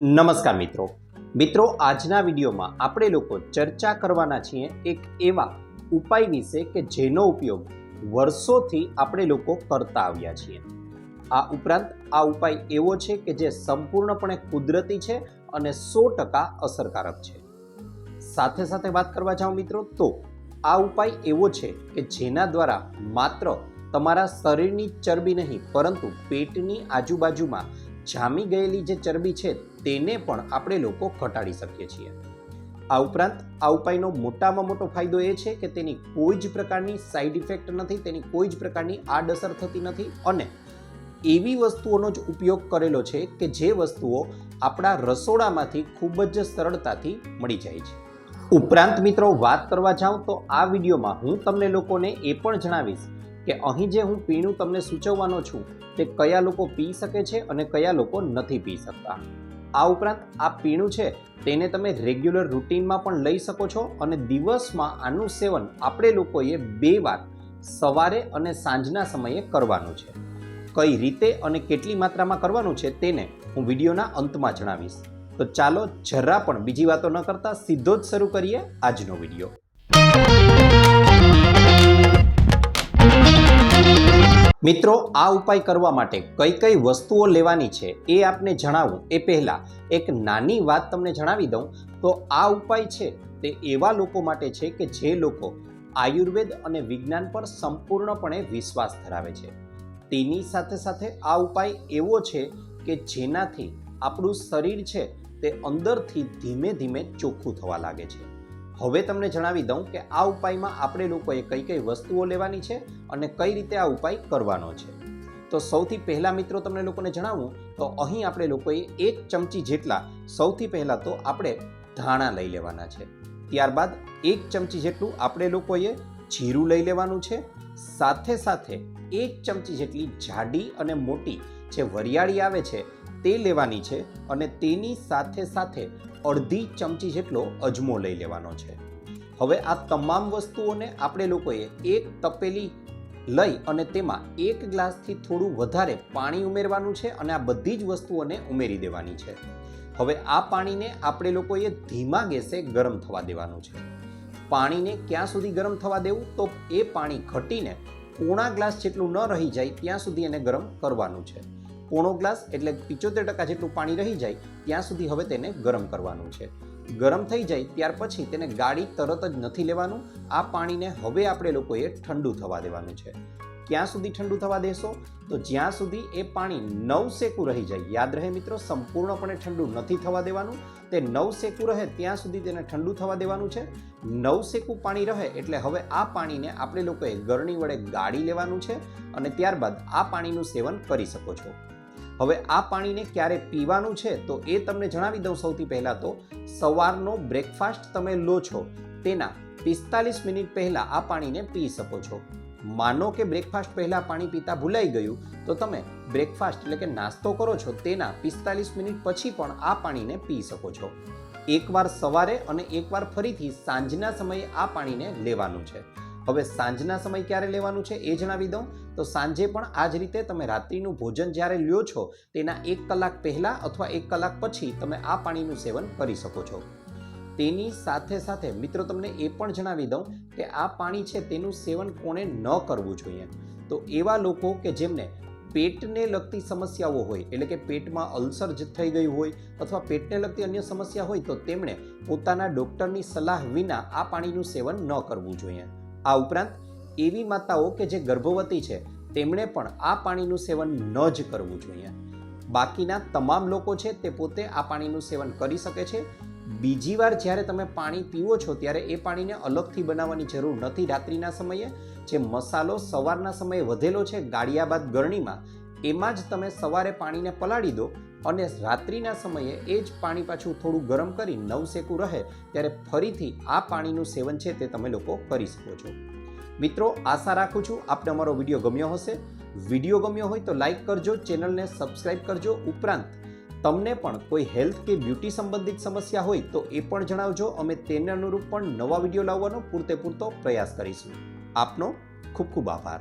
નમસ્કાર મિત્રો. મિત્રો, આજના વિડીયોમાં આપણે લોકો ચર્ચા કરવાના છીએ એક એવા ઉપાય વિશે કે જેનો ઉપયોગ વર્ષોથી આપણે લોકો કરતા આવ્યા છીએ. આ ઉપરાંત આ ઉપાય એવો છે કે જે સંપૂર્ણપણે કુદરતી છે અને સો ટકા અસરકારક છે. સાથે સાથે વાત કરવા જાઓ મિત્રો, તો આ ઉપાય એવો છે કે જેના દ્વારા માત્ર તમારા શરીરની ચરબી નહીં, પરંતુ પેટની આજુબાજુમાં જામી ગયેલી જે ચરબી છે, તેને પણ આપણે લોકો ઘટાડી શકીએ છીએ. આ ઉપરાંત, આ ઉપાયનો મોટામાં મોટો ફાયદો એ છે કે તેની કોઈ જ પ્રકારની સાઈડ ઇફેક્ટ નથી, તેની કોઈ જ પ્રકારની આડઅસર થતી નથી અને એવી વસ્તુઓનો જ ઉપયોગ કરેલો છે કે જે વસ્તુઓ આપણા રસોડામાંથી ખૂબ જ સરળતાથી મળી જાય છે. ઉપરાંત મિત્રો, વાત કરવા જાઉં તો આ વિડીયોમાં હું તમને લોકોને એ પણ જણાવીશ કે અહીં જે હું પીણું તમને સૂચવવાનો છું તે કયા લોકો પી શકે છે અને કયા લોકો નથી પી શકતા. આ ઉપરાંત આ પીણું છે તેને તમે રેગ્યુલર રૂટીનમાં પણ લઈ શકો છો અને દિવસમાં આનું સેવન આપણે લોકોએ બે વાર સવારે અને સાંજના સમયે કરવાનું છે. કઈ રીતે અને કેટલી માત્રામાં કરવાનું છે તેને હું વિડીયોના અંતમાં જણાવીશ. તો ચાલો જરા પણ બીજી વાતો ન કરતા સીધો જ શરૂ કરીએ આજનો વીડિયો. મિત્રો, આ ઉપાય કરવા માટે કઈ કઈ વસ્તુઓ લેવાની છે એ આપને જણાવું. એ પહેલાં એક નાની વાત તમને જણાવી દઉં. તો આ ઉપાય છે તે એવા લોકો માટે છે કે જે લોકો આયુર્વેદ અને વિજ્ઞાન પર સંપૂર્ણપણે વિશ્વાસ ધરાવે છે. તેની સાથે સાથે આ ઉપાય એવો છે કે જેનાથી આપણું શરીર છે તે અંદરથી ધીમે ધીમે ચોખ્ખું થવા લાગે છે. હવે તમને જણાવી દઉં કે આ ઉપાયમાં આપણે લોકોએ કઈ કઈ વસ્તુઓ લેવાની છે અને કઈ રીતે આ ઉપાય કરવાનો છે. તો સૌથી પહેલાં મિત્રો તમને લોકોને જણાવું, તો અહીં આપણે લોકોએ એક ચમચી જેટલા, સૌથી પહેલાં તો આપણે ધાણા લઈ લેવાના છે. ત્યારબાદ એક ચમચી જેટલું આપણે લોકોએ જીરું લઈ લેવાનું છે. સાથે સાથે એક ચમચી જેટલી જાડી અને મોટી જે વરિયાળી આવે છે, તે લેવાની છે અને તેની સાથે સાથે અડધી ચમચી જેટલો અજમો લઈ લેવાનો છે. હવે આ તમામ વસ્તુઓને આપણે લોકોએ એક તપેલી લઈ અને તેમાં એક ગ્લાસથી થોડું વધારે પાણી ઉમેરવાનું છે અને આ બધી જ વસ્તુઓને ઉમેરી દેવાની છે. હવે આ પાણીને આપણે લોકોએ ધીમા ગેસે ગરમ થવા દેવાનું છે. પાણીને ક્યાં સુધી ગરમ થવા દેવું? તો એ પાણી ઘટીને પોણા ગ્લાસ જેટલું ન રહી જાય ત્યાં સુધી એને ગરમ કરવાનું છે. પોણો ગ્લાસ એટલે પિચોતેર ટકા જેટલું પાણી રહી જાય, ત્યાં સુધી હવે તેને ગરમ કરવાનું છે. ગરમ થઈ જાય ત્યાર પછી તેને ગાળી તરત જ નથી લેવાનું. આ પાણીને હવે આપણે લોકોએ ઠંડુ થવા દેવાનું છે. ક્યાં સુધી ઠંડુ થવા દેશો? તો જ્યાં સુધી એ પાણી નવ સેકું રહી જાય, યાદ રહે મિત્રો, સંપૂર્ણપણે ઠંડુ નથી થવા દેવાનું. તે નવ સેકું રહે ત્યાં સુધી તેને ઠંડુ થવા દેવાનું છે. નવ સેકું પાણી રહે એટલે હવે આ પાણીને આપણે લોકોએ ગરણી વડે ગાળી લેવાનું છે અને ત્યારબાદ આ પાણીનું સેવન કરી શકો છો. હવે આ પાણીને ક્યારે પીવાનું છે તો એ તમને જણાવી દઉં સૌથી પહેલાં તો સવારનો બ્રેકફાસ્ટ તમે લો છો તેના પિસ્તાલીસ મિનિટ પહેલાં આ પાણીને પી શકો છો. માનો કે બ્રેકફાસ્ટ પહેલાં પાણી પીતા ભૂલાઈ ગયું તો તમે બ્રેકફાસ્ટ એટલે કે નાસ્તો કરો છો તેના પિસ્તાલીસ મિનિટ પછી પણ આ પાણીને પી શકો છો. એકવાર સવારે અને એકવાર ફરીથી સાંજના સમયે આ પાણીને લેવાનું છે. હવે સાંજના સમય ક્યારે લેવાનું છે એ જણાવી દઉં. તો સાંજે પણ આ જ રીતે તમે રાત્રિનું ભોજન જ્યારે લ્યો છો, તેના એક કલાક પહેલાં અથવા એક કલાક પછી તમે આ પાણીનું સેવન કરી શકો છો. તેની સાથે સાથે મિત્રો તમને એ પણ જણાવી દઉં કે આ પાણી છે તેનું સેવન કોણે ન કરવું જોઈએ. તો એવા લોકો કે જેમને પેટને લગતી સમસ્યાઓ હોય, એટલે કે પેટમાં અલ્સર જ થઈ ગયું હોય અથવા પેટને લગતી અન્ય સમસ્યા હોય, તો તેમણે પોતાના ડૉક્ટરની સલાહ વિના આ પાણીનું સેવન ન કરવું જોઈએ. આ ઉપરાંત એવી માતાઓ કે જે ગર્ભવતી છે, તેમણે પણ આ પાણીનું સેવન ન જ કરવું જોઈએ. બાકીના તમામ લોકો છે તે પોતે આ પાણીનું સેવન કરી શકે છે. બીજી વાર જ્યારે તમે પાણી પીવો છો, ત્યારે એ પાણીને અલગથી બનાવવાની જરૂર નથી રાત્રિના સમયે. જે મસાલો સવારના સમયે વધેલો છે, ગાળિયા બાદ ગરણીમાં, એમાં જ તમે સવારે પાણીને પલાળી દો અને રાત્રિના સમયે એ જ પાણી પાછું થોડું ગરમ કરી નવ સેકું રહે, ત્યારે ફરીથી આ પાણીનું સેવન છે તે તમે લોકો કરી શકો છો. મિત્રો, આશા રાખું છું આપને અમારો વીડિયો ગમ્યો હશે. વીડિયો ગમ્યો હોય તો લાઈક કરજો, ચેનલને સબસ્ક્રાઇબ કરજો. ઉપરાંત, તમને પણ કોઈ હેલ્થ કે બ્યુટી સંબંધિત સમસ્યા હોય તો એ પણ જણાવજો. અમે તેને અનુરૂપ પણ નવા વીડિયો લાવવાનો પૂરતે પૂરતો પ્રયાસ કરીશું. આપનો ખૂબ ખૂબ આભાર.